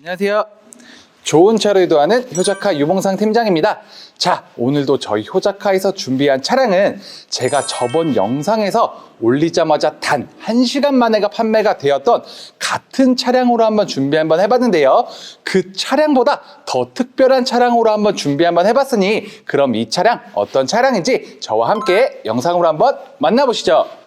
안녕하세요. 좋은 차로 이도하는 효자카 유봉상 팀장입니다. 자, 오늘도 저희 효자카에서 준비한 차량은 제가 저번 영상에서 올리자마자 단 1시간 만에가 판매가 되었던 같은 차량으로 한번 준비 한번 해봤는데요. 그 차량보다 더 특별한 차량으로 한번 준비 한번 해봤으니 그럼 이 차량 어떤 차량인지 저와 함께 영상으로 한번 만나보시죠.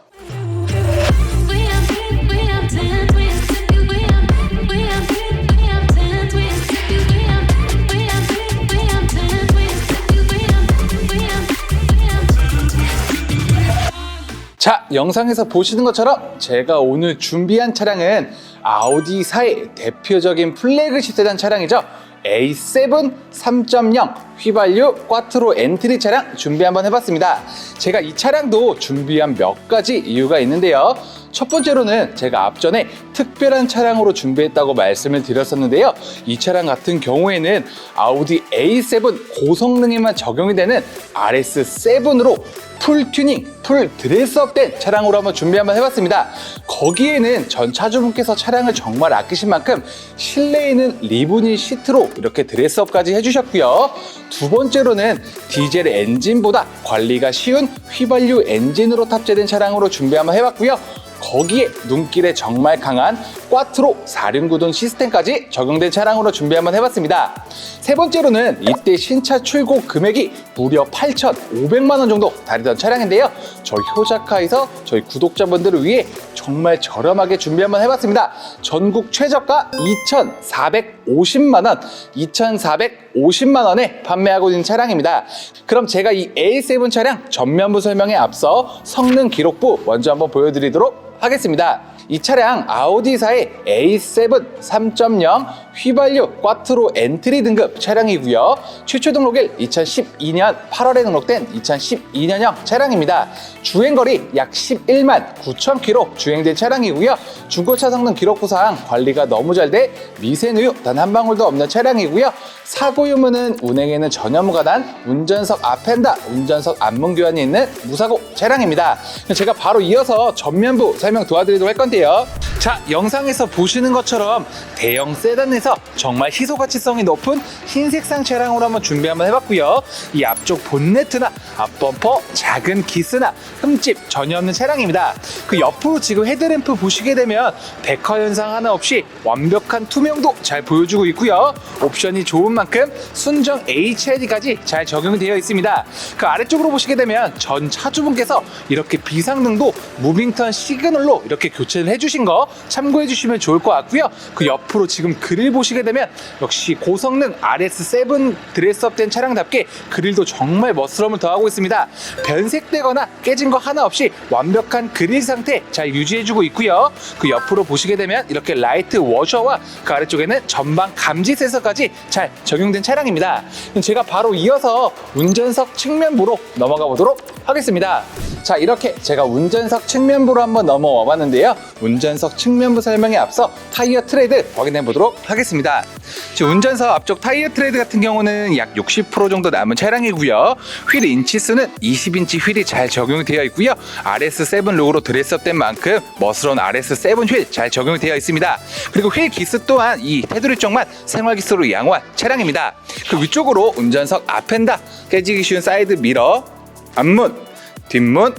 자, 영상에서 보시는 것처럼 제가 오늘 준비한 차량은 아우디사의 대표적인 플래그십 세단 차량이죠. A7 3.0 휘발유 꽈트로 엔트리 차량 준비 한번 해봤습니다. 제가 이 차량도 준비한 몇 가지 이유가 있는데요. 첫 번째로는 제가 앞전에 특별한 차량으로 준비했다고 말씀을 드렸었는데요. 이 차량 같은 경우에는 아우디 A7 고성능에만 적용이 되는 RS7으로 풀 튜닝, 풀 드레스업된 차량으로 한번 준비 한번 해봤습니다. 거기에는 전 차주분께서 차량을 정말 아끼신 만큼 실내에는 리브닝 시트로 이렇게 드레스업까지 해주셨고요. 두 번째로는 디젤 엔진보다 관리가 쉬운 휘발유 엔진으로 탑재된 차량으로 준비 한번 해봤고요. 거기에 눈길에 정말 강한 꽈트로 4륜구동 시스템까지 적용된 차량으로 준비 한번 해봤습니다. 세 번째로는 이때 신차 출고 금액이 무려 8,500만 원 정도 다니던 차량인데요. 저희 효자카에서 저희 구독자분들을 위해 정말 저렴하게 준비 한번 해봤습니다. 전국 최저가 2,450만 원, 2,450만 원에 판매하고 있는 차량입니다. 그럼 제가 이 A7 차량 전면부 설명에 앞서 성능 기록부 먼저 한번 보여드리도록 하겠습니다. 이 차량 아우디사의 A7 3.0 휘발유 꽈트로 엔트리 등급 차량이고요. 최초 등록일 2012년 8월에 등록된 2012년형 차량입니다. 주행거리 약 11만 9천 킬로 주행된 차량이고요. 중고차 성능 기록부상 관리가 너무 잘 돼 미세누유 단 한 방울도 없는 차량이고요. 사고 유무는 운행에는 전혀 무관한 운전석 앞엔다, 운전석 앞문 교환이 있는 무사고 차량입니다. 제가 바로 이어서 전면부 설명 도와드리도록 할 건데요. 자, 영상에서 보시는 것처럼 대형 세단에 서 정말 희소 가치성이 높은 흰색상 차량으로 한번 준비 한번 해봤고요. 이 앞쪽 본네트나 앞범퍼, 작은 기스나 흠집 전혀 없는 차량입니다. 그 옆으로 지금 헤드램프 보시게 되면 백화 현상 하나 없이 완벽한 투명도 잘 보여주고 있고요. 옵션이 좋은 만큼 순정 HID까지 잘 적용이 되어 있습니다. 그 아래쪽으로 보시게 되면 전 차주분께서 이렇게 비상등도 무빙턴 시그널로 이렇게 교체를 해주신 거 참고해 주시면 좋을 것 같고요. 그 옆으로 지금 그릴 보시게 되면 역시 고성능 RS7 드레스업된 차량답게 그릴도 정말 멋스러움을 더하고 있습니다. 변색되거나 깨진 거 하나 없이 완벽한 그릴 상태 잘 유지해주고 있고요. 그 옆으로 보시게 되면 이렇게 라이트 워셔와 그 아래쪽에는 전방 감지 센서까지 잘 적용된 차량입니다. 제가 바로 이어서 운전석 측면부로 넘어가 보도록 하겠습니다. 자, 이렇게 제가 운전석 측면부로 한번 넘어와 봤는데요. 운전석 측면부 설명에 앞서 타이어 트레드 확인해 보도록 하겠습니다. 지금 운전석 앞쪽 타이어 트레드 같은 경우는 약 60% 정도 남은 차량이고요. 휠 인치수는 20인치 휠이 잘 적용이 되어 있고요. RS7 로고로 드레스업된 만큼 멋스러운 RS7 휠 잘 적용이 되어 있습니다. 그리고 휠 기스 또한 이 테두리 쪽만 생활 기스로 양호한 차량입니다. 그 위쪽으로 운전석 앞엔다 깨지기 쉬운 사이드 미러 앞문, 뒷문,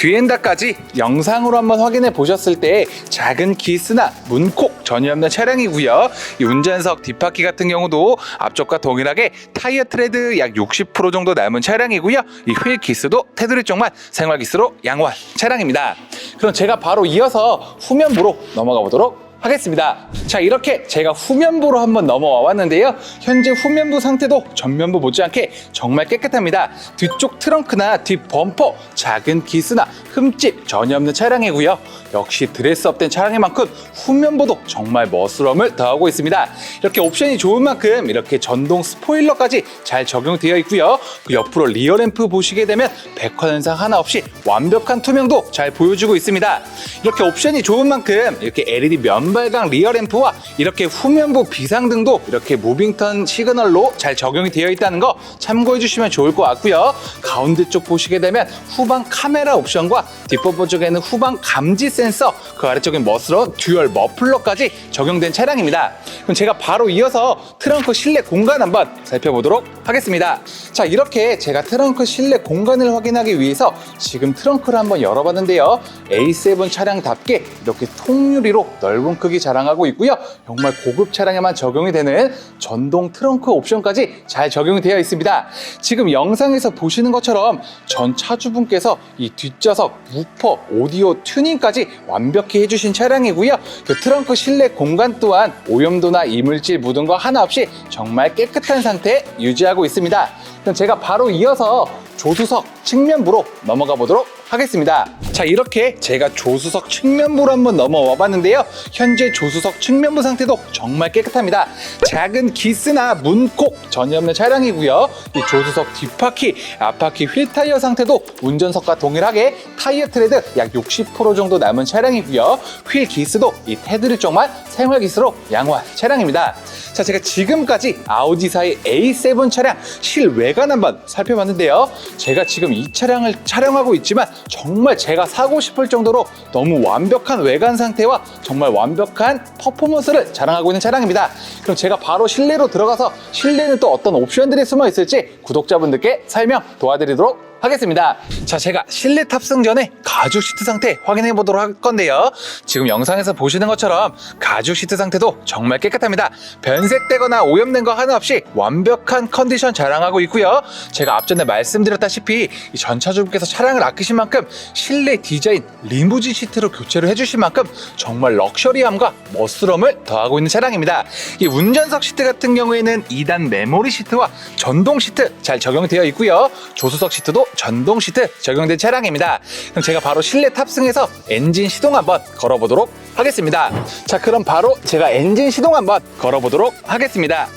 뒤엔다까지 영상으로 한번 확인해 보셨을 때 작은 기스나 문콕 전혀 없는 차량이고요. 이 운전석 뒷바퀴 같은 경우도 앞쪽과 동일하게 타이어 트레드 약 60% 정도 남은 차량이고요. 이휠 기스도 테두리 쪽만 생활 기스로 양호한 차량입니다. 그럼 제가 바로 이어서 후면부로 넘어가 보도록 하겠습니다. 자, 이렇게 제가 후면부로 한번 넘어와 왔는데요. 현재 후면부 상태도 전면부 못지않게 정말 깨끗합니다. 뒤쪽 트렁크나 뒷 범퍼, 작은 기스나 흠집 전혀 없는 차량이고요. 역시 드레스업된 차량인 만큼 후면부도 정말 멋스러움을 더하고 있습니다. 이렇게 옵션이 좋은 만큼 이렇게 전동 스포일러까지 잘 적용되어 있고요. 그 옆으로 리어 램프 보시게 되면 백화 현상 하나 없이 완벽한 투명도 잘 보여주고 있습니다. 이렇게 옵션이 좋은 만큼 이렇게 LED 면 전발광 리어 램프와 이렇게 후면부 비상등도 이렇게 무빙턴 시그널로 잘 적용이 되어 있다는 거 참고해 주시면 좋을 것 같고요. 가운데 쪽 보시게 되면 후방 카메라 옵션과 뒷범퍼 쪽에는 후방 감지 센서 그 아래쪽엔 멋스러운 듀얼 머플러까지 적용된 차량입니다. 그럼 제가 바로 이어서 트렁크 실내 공간 한번 살펴보도록 하겠습니다. 자 이렇게 제가 트렁크 실내 공간을 확인하기 위해서 지금 트렁크를 한번 열어봤는데요. A7 차량답게 이렇게 통유리로 넓은 크기 자랑하고 있고요. 정말 고급 차량에만 적용이 되는 전동 트렁크 옵션까지 잘 적용이 되어 있습니다. 지금 영상에서 보시는 것처럼 전 차주분께서 이 뒷좌석, 우퍼, 오디오 튜닝까지 완벽히 해주신 차량이고요. 그 트렁크 실내 공간 또한 오염도나 이물질 묻은 거 하나 없이 정말 깨끗한 상태 유지하고 있습니다. 그럼 제가 바로 이어서 조수석 측면부로 넘어가 보도록 하겠습니다. 자, 이렇게 제가 조수석 측면부로 한번 넘어와 봤는데요. 현재 조수석 측면부 상태도 정말 깨끗합니다. 작은 기스나 문콕 전혀 없는 차량이고요. 이 조수석 뒷바퀴, 앞바퀴 휠 타이어 상태도 운전석과 동일하게 타이어 트레드 약 60% 정도 남은 차량이고요. 휠 기스도 이 테드릴 쪽만 생활 기스로 양호한 차량입니다. 자, 제가 지금까지 아우디사의 A7 차량 실외관 한번 살펴봤는데요. 제가 지금 이 차량을 촬영하고 있지만 정말 제가 사고 싶을 정도로 너무 완벽한 외관 상태와 정말 완벽한 퍼포먼스를 자랑하고 있는 차량입니다. 그럼 제가 바로 실내로 들어가서 실내는 또 어떤 옵션들이 숨어 있을지 구독자분들께 설명 도와드리도록 하겠습니다. 자, 제가 실내 탑승 전에 가죽 시트 상태 확인해 보도록 할 건데요. 지금 영상에서 보시는 것처럼 가죽 시트 상태도 정말 깨끗합니다. 변색되거나 오염된 거 하나 없이 완벽한 컨디션 자랑하고 있고요. 제가 앞전에 말씀드렸다시피 이 전차주분께서 차량을 아끼신 만큼 실내 디자인 리무진 시트로 교체를 해주신 만큼 정말 럭셔리함과 멋스러움을 더하고 있는 차량입니다. 이 운전석 시트 같은 경우에는 2단 메모리 시트와 전동 시트 잘 적용되어 있고요. 조수석 시트도 전동 시트 적용된 차량입니다. 그럼 제가 바로 실내 탑승해서 엔진 시동 한번 걸어보도록 하겠습니다. 자, 그럼 바로 제가 엔진 시동 한번 걸어보도록 하겠습니다.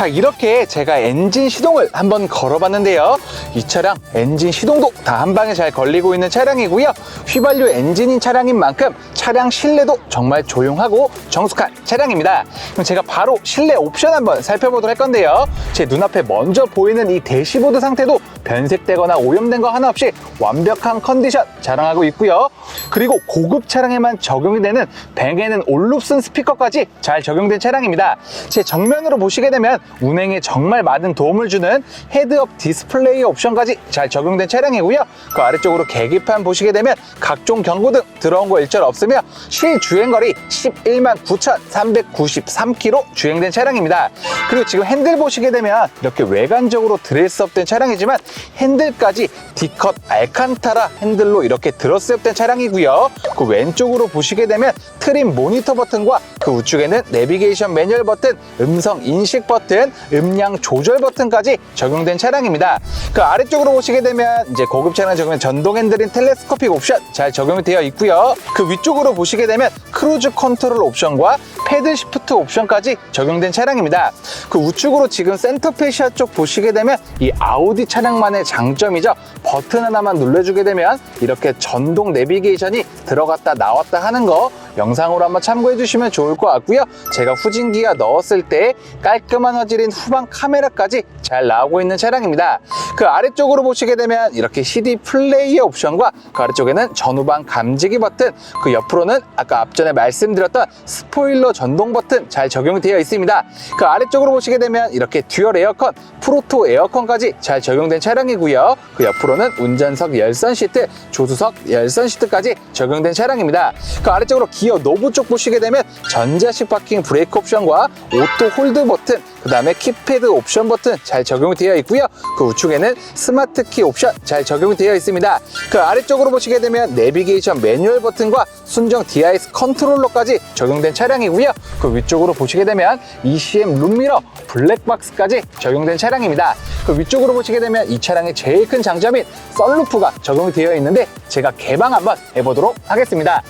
자 이렇게 제가 엔진 시동을 한번 걸어봤는데요 이 차량 엔진 시동도 다 한 방에 잘 걸리고 있는 차량이고요. 휘발유 엔진인 차량인 만큼 차량 실내도 정말 조용하고 정숙한 차량입니다. 그럼 제가 바로 실내 옵션 한번 살펴보도록 할 건데요. 제 눈앞에 먼저 보이는 이 대시보드 상태도 변색되거나 오염된 거 하나 없이 완벽한 컨디션 자랑하고 있고요 그리고 고급 차량에만 적용이 되는 뱅에는 올룹슨 스피커까지 잘 적용된 차량입니다 제 정면으로 보시게 되면 운행에 정말 많은 도움을 주는 헤드업 디스플레이 옵션까지 잘 적용된 차량이고요. 그 아래쪽으로 계기판 보시게 되면 각종 경고등 들어온 거 일절 없으며 실 주행거리 11만 9,393km 주행된 차량입니다. 그리고 지금 핸들 보시게 되면 이렇게 외관적으로 드레스업된 차량이지만 핸들까지 D컷 알칸타라 핸들로 이렇게 드러스업된 차량이고요. 그 왼쪽으로 보시게 되면 트림 모니터 버튼과 그 우측에는 내비게이션 매뉴얼 버튼, 음성 인식 버튼, 음량 조절 버튼까지 적용된 차량입니다. 그 아래쪽으로 보시게 되면 이제 고급 차량 적용된 전동 핸들인 텔레스코픽 옵션 잘 적용이 되어 있고요. 그 위쪽으로 보시게 되면 크루즈 컨트롤 옵션과 패드 시프트 옵션까지 적용된 차량입니다. 그 우측으로 지금 센터페시아 쪽 보시게 되면 이 아우디 차량만의 장점이죠. 버튼 하나만 눌러주게 되면 이렇게 전동 내비게이션이 들어갔다 나왔다 하는 거 영상으로 한번 참고해 주시면 좋을 것 같고요. 제가 후진기가 넣었을 때 깔끔한 화질인 후방 카메라까지 잘 나오고 있는 차량입니다. 그 아래쪽으로 보시게 되면 이렇게 CD 플레이어 옵션과 그 아래쪽에는 전후방 감지기 버튼, 그 옆으로는 아까 앞전에 말씀드렸던 스포일러 전동 버튼 잘 적용이 되어 있습니다. 그 아래쪽으로 보시게 되면 이렇게 듀얼 에어컨, 프로토 에어컨까지 잘 적용된 차량이고요. 그 옆으로는 운전석 열선 시트, 조수석 열선 시트까지 적용된 차량입니다. 그 아래쪽으로 기어 노브 쪽 보시게 되면 전자식 파킹 브레이크 옵션과 오토 홀드 버튼, 그 다음에 키패드 옵션 버튼 잘 적용이 되어 있고요. 그 우측에는 스마트 키 옵션 잘 적용이 되어 있습니다. 그 아래쪽으로 보시게 되면 내비게이션 매뉴얼 버튼과 순정 DIS 컨트롤러까지 적용된 차량이고요. 그 위쪽으로 보시게 되면 ECM 룸미러 블랙박스까지 적용된 차량입니다. 그 위쪽으로 보시게 되면 이 차량의 제일 큰 장점인 썬루프가 적용이 되어 있는데 제가 개방 한번 해보도록 하겠습니다.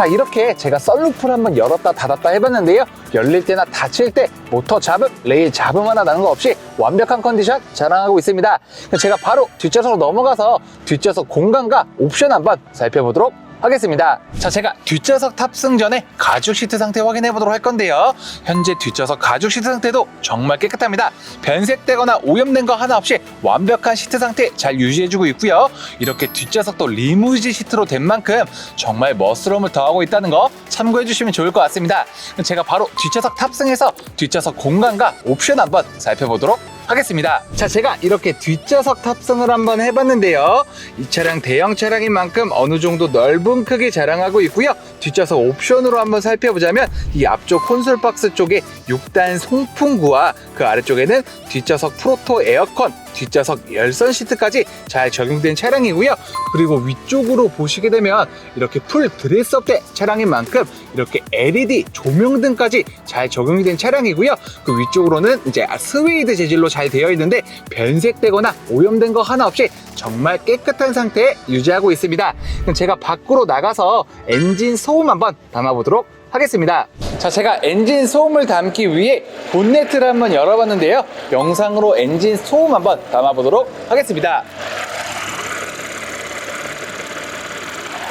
자자 이렇게 제가 썬루프를 한번 열었다 닫았다 해봤는데요. 열릴 때나 닫힐 때 모터 잡음, 레일 잡음 하나 나는 거 없이 완벽한 컨디션 자랑하고 있습니다. 제가 바로 뒷좌석으로 넘어가서 뒷좌석 공간과 옵션 한번 살펴보도록 하겠습니다. 자, 제가 뒷좌석 탑승 전에 가죽 시트 상태 확인해 보도록 할 건데요. 현재 뒷좌석 가죽 시트 상태도 정말 깨끗합니다. 변색되거나 오염된 거 하나 없이 완벽한 시트 상태 잘 유지해주고 있고요. 이렇게 뒷좌석도 리무진 시트로 된 만큼 정말 멋스러움을 더하고 있다는 거 참고해 주시면 좋을 것 같습니다. 제가 바로 뒷좌석 탑승해서 뒷좌석 공간과 옵션 한번 살펴보도록 하겠습니다. 자, 제가 이렇게 뒷좌석 탑승을 한번 해봤는데요. 이 차량 대형 차량인 만큼 어느 정도 넓은 크기 자랑하고 있고요. 뒷좌석 옵션으로 한번 살펴보자면 이 앞쪽 콘솔 박스 쪽에 6단 송풍구와 그 아래쪽에는 뒷좌석 프로토 에어컨, 뒷좌석 열선 시트까지 잘 적용된 차량이고요. 그리고 위쪽으로 보시게 되면 이렇게 풀 드레스업된 차량인 만큼 이렇게 LED 조명 등까지 잘 적용이 된 차량이고요. 그 위쪽으로는 이제 스웨이드 재질로 잘 되어 있는데 변색되거나 오염된 거 하나 없이 정말 깨끗한 상태에 유지하고 있습니다. 그럼 제가 밖으로 나가서 엔진 소음 한번 담아보도록 하겠습니다. 자, 제가 엔진 소음을 담기 위해 본네트를 한번 열어봤는데요. 영상으로 엔진 소음 한번 담아보도록 하겠습니다.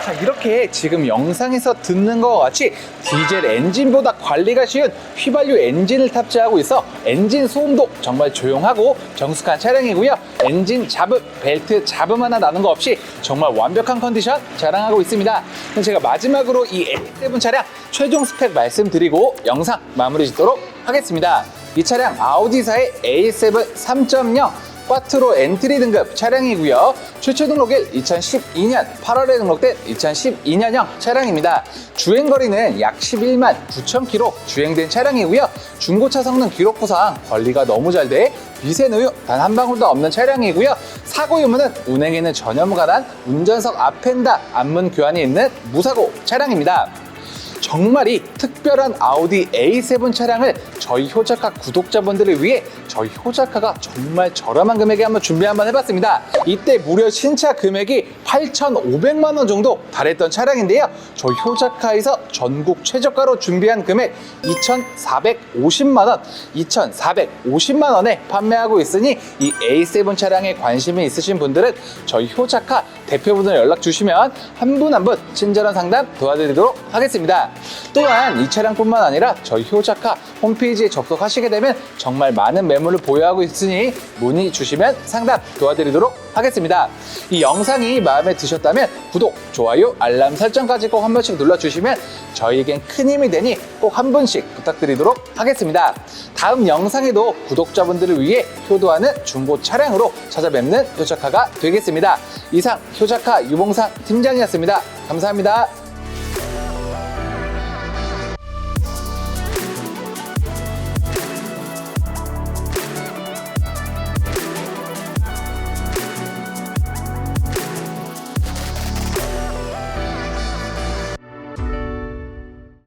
자, 이렇게 지금 영상에서 듣는 것과 같이 디젤 엔진보다 관리가 쉬운 휘발유 엔진을 탑재하고 있어 엔진 소음도 정말 조용하고 정숙한 차량이고요. 엔진 잡음, 벨트 잡음 하나 나는 거 없이 정말 완벽한 컨디션 자랑하고 있습니다. 그럼 제가 마지막으로 이 A7 차량 최종 스펙 말씀드리고 영상 마무리 짓도록 하겠습니다. 이 차량 아우디사의 A7 3.0 꽈트로 엔트리 등급 차량이고요. 최초 등록일 2012년 8월에 등록된 2012년형 차량입니다. 주행거리는 약 11만 9천 킬로 주행된 차량이고요. 중고차 성능 기록부상 관리가 너무 잘 돼 미세 누유 단 한 방울도 없는 차량이고요. 사고 유무는 운행에는 전혀 무관한 운전석 앞엔다 앞문 교환이 있는 무사고 차량입니다. 정말 이 특별한 아우디 A7 차량을 저희 효자카 구독자분들을 위해 저희 효자카가 정말 저렴한 금액에 한번 준비 한번 해봤습니다. 이때 무려 신차 금액이 8,500만 원 정도 달했던 차량인데요. 저희 효자카에서 전국 최저가로 준비한 금액 2,450만 원, 2,450만 원에 판매하고 있으니 이 A7 차량에 관심이 있으신 분들은 저희 효자카 대표분을 연락 주시면 한분 한 분 친절한 상담 도와드리도록 하겠습니다. 또한 이 차량뿐만 아니라 저희 효자카 홈페이지에 접속하시게 되면 정말 많은 매물을 보유하고 있으니 문의 주시면 상담 도와드리도록 하겠습니다. 이 영상이 마음에 드셨다면 구독, 좋아요, 알람 설정까지 꼭 한 번씩 눌러주시면 저희에겐 큰 힘이 되니 꼭한 분씩 부탁드리도록 하겠습니다. 다음 영상에도 구독자분들을 위해 효도하는 중고 차량으로 찾아뵙는 효자카가 되겠습니다. 이상 효자카 유봉상 팀장이었습니다. 감사합니다.